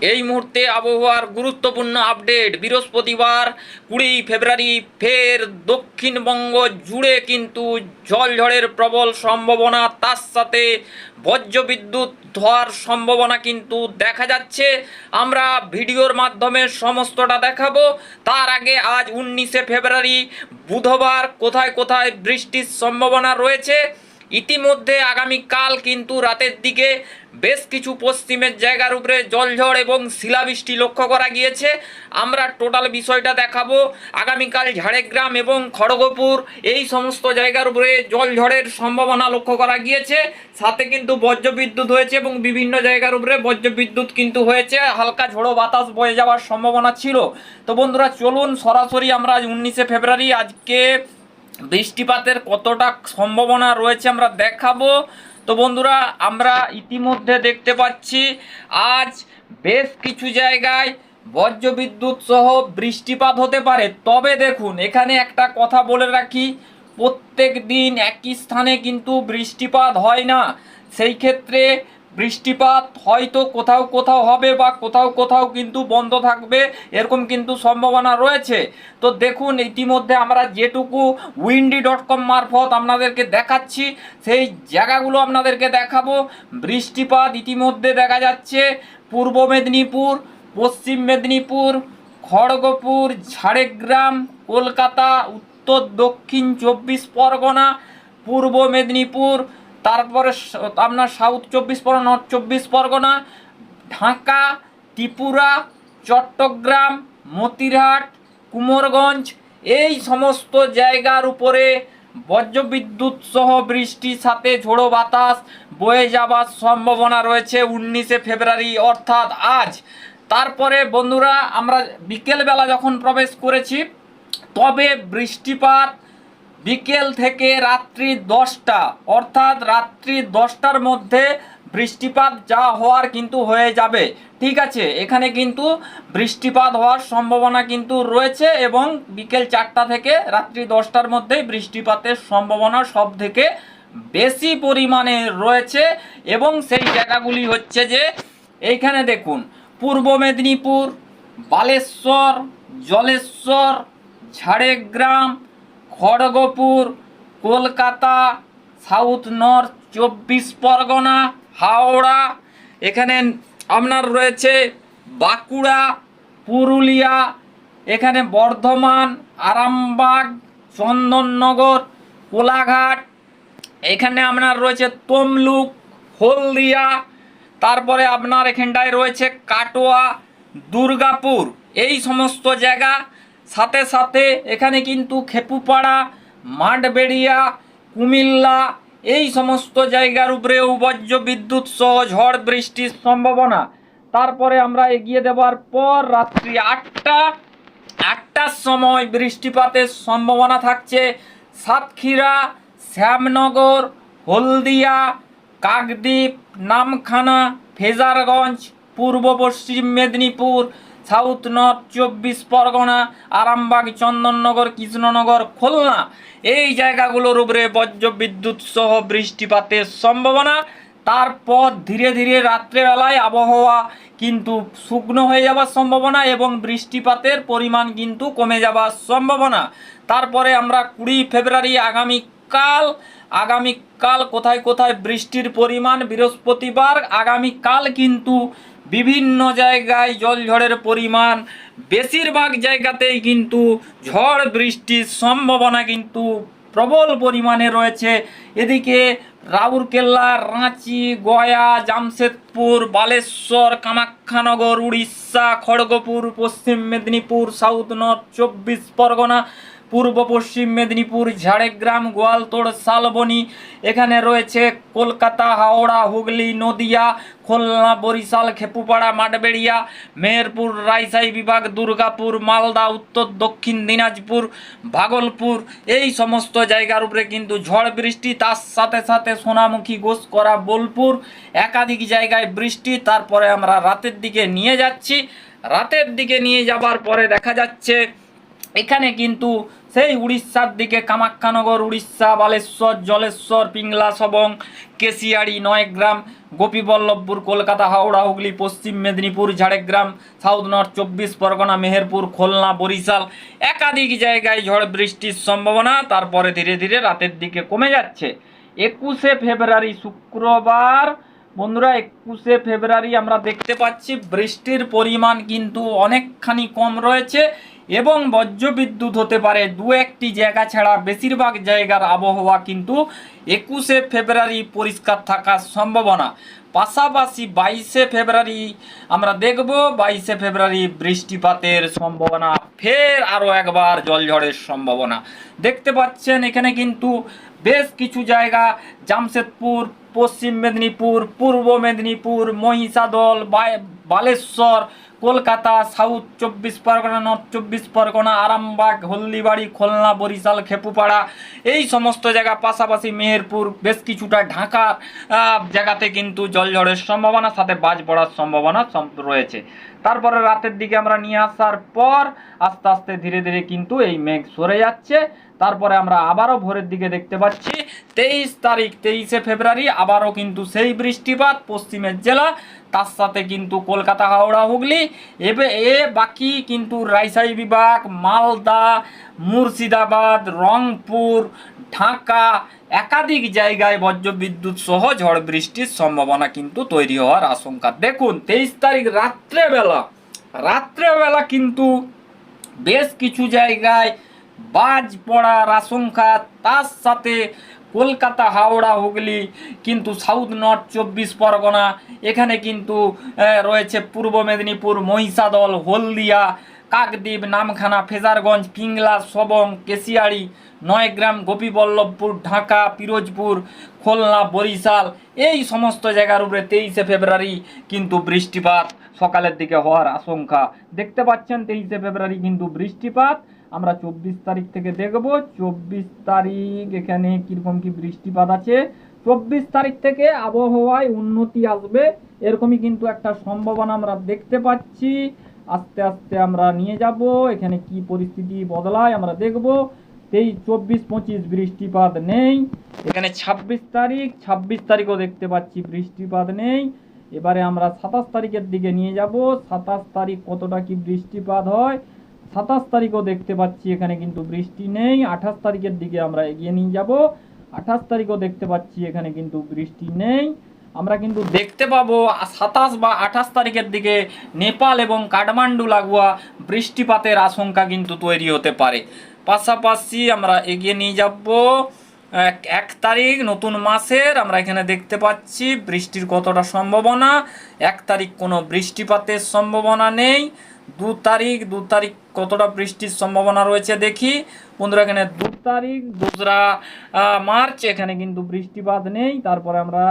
এই মুহূর্তে আবহাওয়ার গুরুত্বপূর্ণ আপডেট। বৃহস্পতিবার কুড়ি ফেব্রুয়ারি ফের দক্ষিণবঙ্গ জুড়ে কিন্তু ঝড়ের প্রবল সম্ভাবনা। তার সাথে বজ্রবিদ্যুৎ ধোয়ার সম্ভাবনা কিন্তু দেখা যাচ্ছে। আমরা ভিডিওর মাধ্যমে সমস্তটা দেখাবো। তার আগে আজ উনিশে ফেব্রুয়ারি বুধবার কোথায় কোথায় বৃষ্টির সম্ভাবনা রয়েছে? ইতিমধ্যে আগামীকাল কিন্তু রাতের দিকে বেশ কিছু পশ্চিমের জায়গার উপরে জলঝড় এবং শিলাবৃষ্টি লক্ষ্য করা গিয়েছে। আমরা টোটাল বিষয়টা দেখাবো। আগামীকাল ঝাড়গ্রাম এবং খড়গপুর এই সমস্ত জায়গার উপরে জলঝড়ের সম্ভাবনা লক্ষ্য করা গিয়েছে। সাথে কিন্তু বজ্রবিদ্যুৎ হয়েছে এবং বিভিন্ন জায়গার উপরে বজ্রবিদ্যুৎ কিন্তু হয়েছে। হালকা ঝোড়ো বাতাস বয়ে যাওয়ার সম্ভাবনা ছিল। তো বন্ধুরা, চলুন সরাসরি আমরা আজ উনিশে ফেব্রুয়ারি আজকে বৃষ্টিপাতের কতটা সম্ভাবনা রয়েছে আমরা দেখাবো। তো বন্ধুরা, আমরা ইতিমধ্যে দেখতে পাচ্ছি, আজ বেশ কিছু জায়গায় বজ্রবিদ্যুৎ সহ বৃষ্টিপাত হতে পারে। তবে দেখুন, এখানে একটা কথা বলে রাখি, প্রত্যেক দিন একই স্থানে কিন্তু বৃষ্টিপাত হয় না। সেই ক্ষেত্রে বৃষ্টিপাত হয়তো কোথাও কোথাও হবে বা কোথাও কোথাও কিন্তু বন্ধ থাকবে, এরকম কিন্তু সম্ভাবনা রয়েছে। তো দেখুন, ইতিমধ্যে আমরা যেটুকু উইন্ডি ডট কম মারফত আপনাদেরকে দেখাচ্ছি, সেই জায়গাগুলো আপনাদেরকে দেখাবো। বৃষ্টিপাত ইতিমধ্যে দেখা যাচ্ছে পূর্ব মেদিনীপুর, পশ্চিম মেদিনীপুর, খড়গপুর, ঝাড়গ্রাম, কলকাতা, উত্তর দক্ষিণ চব্বিশ পরগনা, পূর্ব মেদিনীপুর তারপরে আপনার সাউথ চব্বিশ পরগনা, নর্থ চব্বিশ পরগনা, ঢাকা, ত্রিপুরা, চট্টগ্রাম, মতিরহাট, কুমোরগঞ্জ, এই সমস্ত জায়গার উপরে বজ্রবিদ্যুৎ সহ বৃষ্টির সাথে ঝোড়ো বাতাস বয়ে যাবার সম্ভাবনা রয়েছে উনিশে ফেব্রুয়ারি, অর্থাৎ আজ। তারপরে বন্ধুরা, আমরা বিকেলবেলা যখন প্রবেশ করেছি, তবে বৃষ্টিপাত বিকেল থেকে রাত্রি দশটা, অর্থাৎ রাত্রি দশটার মধ্যে বৃষ্টিপাত যা হওয়ার কিন্তু হয়ে যাবে। ঠিক আছে, এখানে কিন্তু বৃষ্টিপাত হওয়ার সম্ভাবনা কিন্তু রয়েছে এবং বিকেল চারটা থেকে রাত্রি দশটার মধ্যেই বৃষ্টিপাতের সম্ভাবনা সব থেকে বেশি পরিমাণে রয়েছে এবং সেই জায়গাগুলি হচ্ছে যে, এইখানে দেখুন, পূর্ব মেদিনীপুর, বালেশ্বর, জলেশ্বর, ঝাড়গ্রাম খড়গপুর, কলকাতা, সাউথ নর্থ, চব্বিশ পরগনা, হাওড়া, এখানে আপনার রয়েছে বাঁকুড়া, পুরুলিয়া, এখানে বর্ধমান, আরামবাগ, চন্দননগর, কোলাঘাট, এখানে আপনার রয়েছে তমলুক, হলদিয়া, তারপরে আপনার এখানটায় রয়েছে কাটোয়া, দুর্গাপুর। এই সমস্ত জায়গা সাথে সাথে এখানে কিন্তু খেপুপাড়া, মাঠবেড়িয়া, কুমিল্লা এই সমস্ত জায়গার উপরেও বজ্র বিদ্যুৎ সহ ঝড় বৃষ্টির সম্ভাবনা। তারপরে আমরা এগিয়ে দেওয়ার পর রাত্রি আটটা, আটটার সময় বৃষ্টিপাতের সম্ভাবনা থাকছে সাতক্ষীরা, শ্যামনগর, হলদিয়া, কাকদ্বীপ, নামখানা, ফেজারগঞ্জ, পূর্ব পশ্চিম মেদিনীপুর সাউথ নর্থ চব্বিশ পরগনা, আরামবাগ, চন্দননগর, কৃষ্ণনগর, খুলনা। এই জায়গাগুলোর উপরে বজ্র বিদ্যুৎ সহ বৃষ্টিপাতের সম্ভাবনা। তারপর ধীরে ধীরে রাত্রেবেলায় আবহাওয়া কিন্তু শুকনো হয়ে যাওয়ার সম্ভাবনা এবং বৃষ্টিপাতের পরিমাণ কিন্তু কমে যাওয়ার সম্ভাবনা। তারপরে আমরা কুড়ি ফেব্রুয়ারি আগামীকাল আগামীকাল কোথায় কোথায় বৃষ্টির পরিমাণ বৃহস্পতিবার, আগামীকাল কিন্তু বিভিন্ন জায়গায় জলঝড়ের পরিমাণ। বেশিরভাগ জায়গাতেই কিন্তু ঝড় বৃষ্টির সম্ভাবনা কিন্তু প্রবল পরিমাণে রয়েছে। এদিকে রাউরকেল্লা, রাঁচি, গয়া, জামশেদপুর, বালেশ্বর, কামাখ্যানগর, উড়িষ্যা, খড়গপুর, পশ্চিম মেদিনীপুর, সাউথ নর্থ, চব্বিশ পরগনা পূর্ব পশ্চিম মেদিনীপুর, ঝাড়গ্রাম, গোয়ালতোড়, শালবনী, এখানে রয়েছে কলকাতা, হাওড়া, হুগলি, নদিয়া, খুলনা, বরিশাল, খেপুপাড়া, মাঠবেড়িয়া, মেহেরপুর, রাইসাই বিভাগ, দুর্গাপুর, মালদা, উত্তর, দক্ষিণ দিনাজপুর, ভাগলপুর। এই সমস্ত জায়গার উপরে কিন্তু ঝড় বৃষ্টি, তার সাথে সাথে সোনামুখী গোসকরা বোলপুর। একাধিক জায়গায় বৃষ্টি, তারপরে আমরা রাতের দিকে নিয়ে যাচ্ছি। রাতের দিকে নিয়ে যাবার পরে দেখা যাচ্ছে এখানে কিন্তু সেই উড়িষ্যার দিকে কামাখ্যানগর উড়িষ্যা, বালেশ্বর, জলেশ্বর, পিংলা, সবং, কেশিয়াড়ি, নয়গ্রাম, গোপীবল্লভপুর, কলকাতা, হাওড়া, হুগলি, পশ্চিম মেদিনীপুর, ঝাড়গ্রাম, সাউথ নর্থ, চব্বিশ পরগনা, মেহেরপুর, খুলনা, বরিশাল একাধিক জায়গায় ঝড় বৃষ্টির সম্ভাবনা, তারপরে ধীরে ধীরে রাতের দিকে কমে যাচ্ছে। একুশে ফেব্রুয়ারি, শুক্রবার, বন্ধুরা, একুশে ফেব্রুয়ারি আমরা দেখতে পাচ্ছি, বৃষ্টির পরিমাণ কিন্তু অনেকখানি কম রয়েছে। এবং বজ্রবিদ্যুৎ হতে পারে। দু একটি জায়গা ছাড়া বেশিরভাগ জায়গার আবহাওয়া কিন্তু একুশে ফেব্রুয়ারি পরিষ্কার থাকার সম্ভাবনা। পাশাপাশি বাইশে ফেব্রুয়ারি আমরা দেখব, বাইশে ফেব্রুয়ারি বৃষ্টিপাতের সম্ভাবনা, ফের আরও একবার জলঝড়ের সম্ভাবনা। দেখতে পাচ্ছেন, এখানে কিন্তু বেশ কিছু জায়গা, জামশেদপুর, পশ্চিম মেদিনীপুর, পূর্ব মেদিনীপুর, মহিষাদল বা- বালেশ্বর কলকাতা, সাউথ চব্বিশ পরগনা, নর্থ চব্বিশ পরগনা, আরামবাগ, হলদিবাড়ি, খুলনা, বরিশাল, খেপুপাড়া, এই সমস্ত জায়গা, পাশাপাশি মেহেরপুর, বেশ কিছুটা ঢাকার জায়গাতে কিন্তু জল ঝড়ের সম্ভাবনা, সাথে বাজ পড়ার সম্ভাবনা সম- রয়েছে। তারপরে রাতের দিকে আমরা নিয়ে আসার পর আস্তে আস্তে ধীরে ধীরে কিন্তু এই মেঘ সরে যাচ্ছে। তারপরে আমরা আবারও ভোরের দিকে দেখতে পাচ্ছি, তেইশ তারিখ, তেইশে ফেব্রুয়ারি আবারও কিন্তু সেই বৃষ্টিপাত পশ্চিমের জেলা, তার সাথে কিন্তু কলকাতা, হাওড়া, হুগলি। এবে এ বাকি কিন্তু রাইসাই বিভাগ, মালদা মুর্শিদাবাদ, রংপুর, ঢাকা একাধিক জায়গায় বজ্রবিদ্যুৎ সহ ঝড় বৃষ্টির সম্ভাবনা কিন্তু তৈরি হওয়ার আশঙ্কা। দেখুন, তেইশ তারিখ রাত্রেবেলা রাত্রেবেলা কিন্তু বেশ কিছু জায়গায় বাজ পড়ার আশঙ্কা। তার সাথে কলকাতা, হাওড়া, হুগলি, কিন্তু সাউথ নর্থ চব্বিশ পরগনা, এখানে কিন্তু রয়েছে পূর্ব মেদিনীপুর, মহিষাদল, হলদিয়া কাকদ্বীপ, নামখানা, ফেজারগঞ্জ, পিংলা, সবং, কেশিয়াড়ি, নয়গ্রাম, গোপীবল্লভপুর, ঢাকা, পিরোজপুর, খুলনা, বরিশাল, এই সমস্ত জায়গার উপরে তেইশে ফেব্রুয়ারি কিন্তু বৃষ্টিপাত সকালের দিকে হওয়ার আশঙ্কা। দেখতে পাচ্ছেন তেইশে ফেব্রুয়ারি কিন্তু বৃষ্টিপাত। আমরা চব্বিশ তারিখ থেকে দেখব। চব্বিশ তারিখ এখানে কীরকম কি বৃষ্টিপাত আছে? চব্বিশ তারিখ থেকে আবহাওয়ায় উন্নতি আসবে, এরকমই কিন্তু একটা সম্ভাবনা আমরা দেখতে পাচ্ছি। আস্তে আস্তে আমরা নিয়ে যাব, এখানে কি পরিস্থিতি বদলায় আমরা দেখব। তেইশ চব্বিশ পঁচিশ বৃষ্টিপাত নেই, এখানে ছাব্বিশ তারিখ, ছাব্বিশ তারিখও দেখতে পাচ্ছি বৃষ্টিপাত নেই। এবারে আমরা সাতাশ তারিখের দিকে নিয়ে যাব, সাতাশ তারিখ কতটা কি বৃষ্টিপাত হয়? সাতাশ তারিখও দেখতে পাচ্ছি এখানে কিন্তু বৃষ্টি নেই, আঠাশ তারিখের দিকে আমরা এগিয়ে নিয়ে যাব, আঠাশ তারিখও দেখতে পাচ্ছি এখানে কিন্তু বৃষ্টি নেই। আমরা কিন্তু দেখতে পাবো সাতাশ বা আঠাশ তারিখের দিকে নেপাল এবং কাঠমান্ডু লাগোয়া বৃষ্টিপাতের আশঙ্কা কিন্তু তৈরি হতে পারে। পাশাপাশি আমরা এগিয়ে নিয়ে যাব, এক এক তারিখ, নতুন মাসের, আমরা এখানে দেখতে পাচ্ছি বৃষ্টির কতটা সম্ভাবনা। এক তারিখ কোনো বৃষ্টিপাতের সম্ভাবনা নেই। দু তারিখ দু তারিখ কতটা বৃষ্টির সম্ভাবনা রয়েছে দেখি। বন্ধুরা, এখানে দু তারিখ, দোসরা মার্চ, এখানে কিন্তু বৃষ্টিপাত নেই। তারপরে আমরা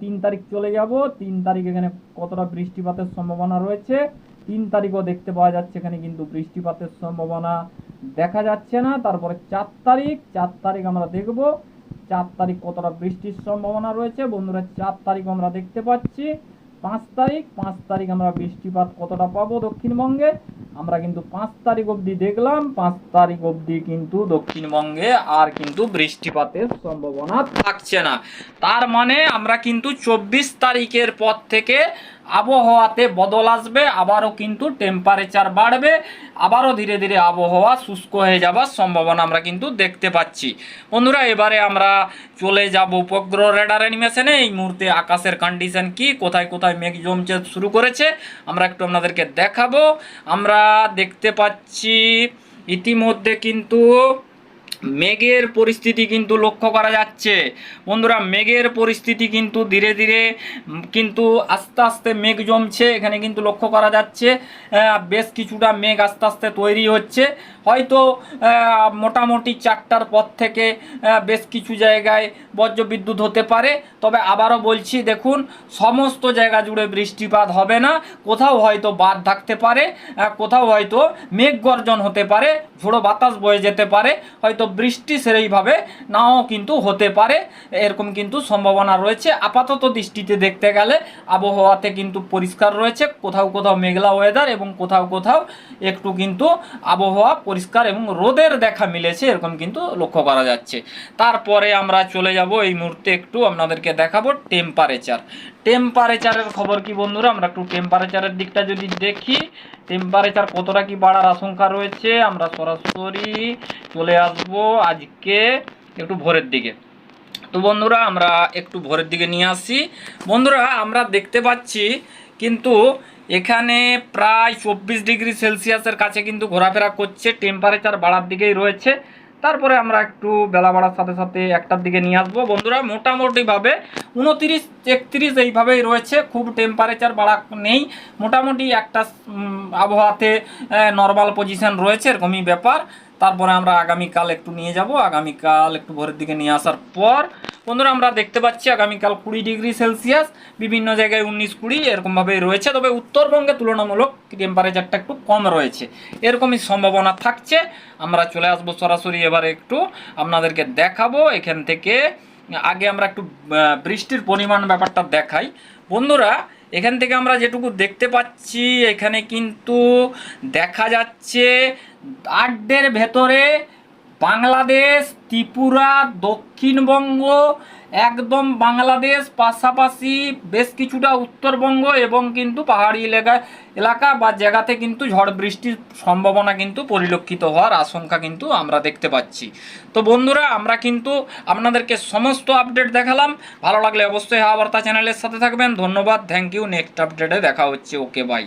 তিন তারিখ চলে যাব। তিন তারিখ এখানে কতটা বৃষ্টিপাতের সম্ভাবনা রয়েছে? তিন তারিখও দেখতে পাওয়া যাচ্ছে এখানে কিন্তু বৃষ্টিপাতের সম্ভাবনা দেখা যাচ্ছে না। তারপরে চার তারিখ চার তারিখ আমরা দেখব। চার তারিখ কতটা বৃষ্টির সম্ভাবনা রয়েছে? বন্ধুরা, চার তারিখ আমরা দেখতে পাচ্ছি। পাঁচ তারিখ পাঁচ তারিখ আমরা বৃষ্টিপাত কতটা পাবো দক্ষিণবঙ্গে? আমরা কিন্তু পাঁচ তারিখ অবধি দেখলাম, পাঁচ তারিখ অবধি কিন্তু দক্ষিণবঙ্গে আর কিন্তু বৃষ্টিপাতের সম্ভাবনা থাকছে না। তার মানে আমরা কিন্তু চব্বিশ তারিখের পর থেকে আবহাওয়াতে বদল আসবে, আবারও কিন্তু টেম্পারেচার বাড়বে, আবারও ধীরে ধীরে আবহাওয়া শুষ্ক হয়ে যাবার সম্ভাবনা আমরা কিন্তু দেখতে পাচ্ছি। বন্ধুরা, এবারে আমরা চলে যাব উপগ্রহ রেডার অ্যানিমেশনে এই মুহূর্তে আকাশের কন্ডিশন কি, কোথায় কোথায় মেঘ জমতে শুরু করেছে, আমরা একটু আপনাদেরকে দেখাবো। আমরা দেখতে পাচ্ছি, ইতিমধ্যে কিন্তু মেঘের পরিস্থিতি কিন্তু লক্ষ্য করা যাচ্ছে। বন্ধুরা, মেঘের পরিস্থিতি কিন্তু ধীরে ধীরে কিন্তু আস্তে আস্তে মেঘ জমছে, এখানে কিন্তু লক্ষ্য করা যাচ্ছে। বেশ কিছুটা মেঘ আস্তে আস্তে তৈরি হচ্ছে। হয়তো মোটামুটি চারটার পর থেকে বেশ কিছু জায়গায় বজ্রবিদ্যুৎ হতে পারে। তবে আবারও বলছি, দেখুন, সমস্ত জায়গা জুড়ে বৃষ্টিপাত হবে না। কোথাও হয়তো বাদ থাকতে পারে কোথাও হয়তো মেঘ গর্জন হতে পারে, ঝোড়ো বাতাস বয়ে যেতে পারে। হয়তো হয়তো বৃষ্টি সেইভাবে নাও কিন্তু হতে পারে। এরকম কিন্তু সম্ভাবনা রয়েছে। আপাতত দৃষ্টিতে দেখতে গেলে আবহাওয়াতে কিন্তু পরিষ্কার রয়েছে। কোথাও কোথাও মেঘলা ওয়েদার এবং কোথাও কোথাও একটু কিন্তু আবহাওয়া পরিষ্কার এবং রোদের দেখা মিলেছে, এরকম কিন্তু লক্ষ্য করা যাচ্ছে। তারপরে আমরা চলে যাব। এই মুহূর্তে একটু আপনাদেরকে দেখাবো টেম্পারেচার টেম্পারেচারের খবর কি বন্ধুরা? আমরা একটু টেম্পারেচারের দিকটা যদি দেখি টেম্পারেচার কতটা কি বাড়ার আশঙ্কা রয়েছে, আমরা সরাসরি চলে আসব আজকে একটু ভোরের দিকে। তো বন্ধুরা, আমরা একটু ভোরের দিকে নিয়ে আসি। বন্ধুরা, আমরা দেখতে পাচ্ছি কিন্তু এখানে প্রায় চব্বিশ ডিগ্রি সেলসিয়াসের কাছে কিন্তু ঘোরাফেরা করছে টেম্পারেচার বাড়ার দিকেই রয়েছে। তারপরে আমরা একটু বেলা বাড়ার সাথে সাথে একটার দিকে নিয়ে আসব। বন্ধুরা, মোটামুটিভাবে উনতিরিশ, একত্রিশ এইভাবেই রয়েছে। খুব টেম্পারেচার বাড়া নেই। মোটামুটি একটা আবহাওয়াতে নর্মাল পজিশন রয়েছে, এরকমই ব্যাপার। তারপরে আমরা আগামীকাল একটু নিয়ে যাব। আগামীকাল একটু ভোরের দিকে নিয়ে আসার পর বন্ধুরা, আমরা দেখতে পাচ্ছি আগামীকাল কুড়ি ডিগ্রি সেলসিয়াস, বিভিন্ন জায়গায় উনিশ কুড়ি এরকমভাবেই রয়েছে। তবে উত্তরবঙ্গে তুলনামূলক টেম্পারেচারটা একটু কম রয়েছে। এরকমই সম্ভাবনা থাকছে। আমরা চলে আসব সরাসরি এবারে একটু। আপনাদেরকে দেখাবো এখান থেকে। আগে আমরা একটু বৃষ্টির পরিমাণ ব্যাপারটা দেখাই। বন্ধুরা, এখান থেকে আমরা যেটুকু দেখতে পাচ্ছি, এখানে কিন্তু দেখা যাচ্ছে আড্ডের ভেতরে বাংলাদেশ, ত্রিপুরা, দক্ষিণবঙ্গ, একদম বাংলাদেশ, পাশাপাশি বেশ কিছুটা উত্তরবঙ্গ এবং কিন্তু পাহাড়ি এলাকা এলাকা বা জায়গাতে কিন্তু ঝড় বৃষ্টির সম্ভাবনা কিন্তু পরিলক্ষিত হওয়ার আশঙ্কা কিন্তু আমরা দেখতে পাচ্ছি। তো বন্ধুরা, আমরা কিন্তু আপনাদেরকে সমস্ত আপডেট দেখালাম। ভালো লাগলে অবশ্যই হাওয়া বার্তা চ্যানেলের সাথে থাকবেন। ধন্যবাদ। থ্যাংক ইউ নেক্সট আপডেটে দেখা হচ্ছে। Okay bye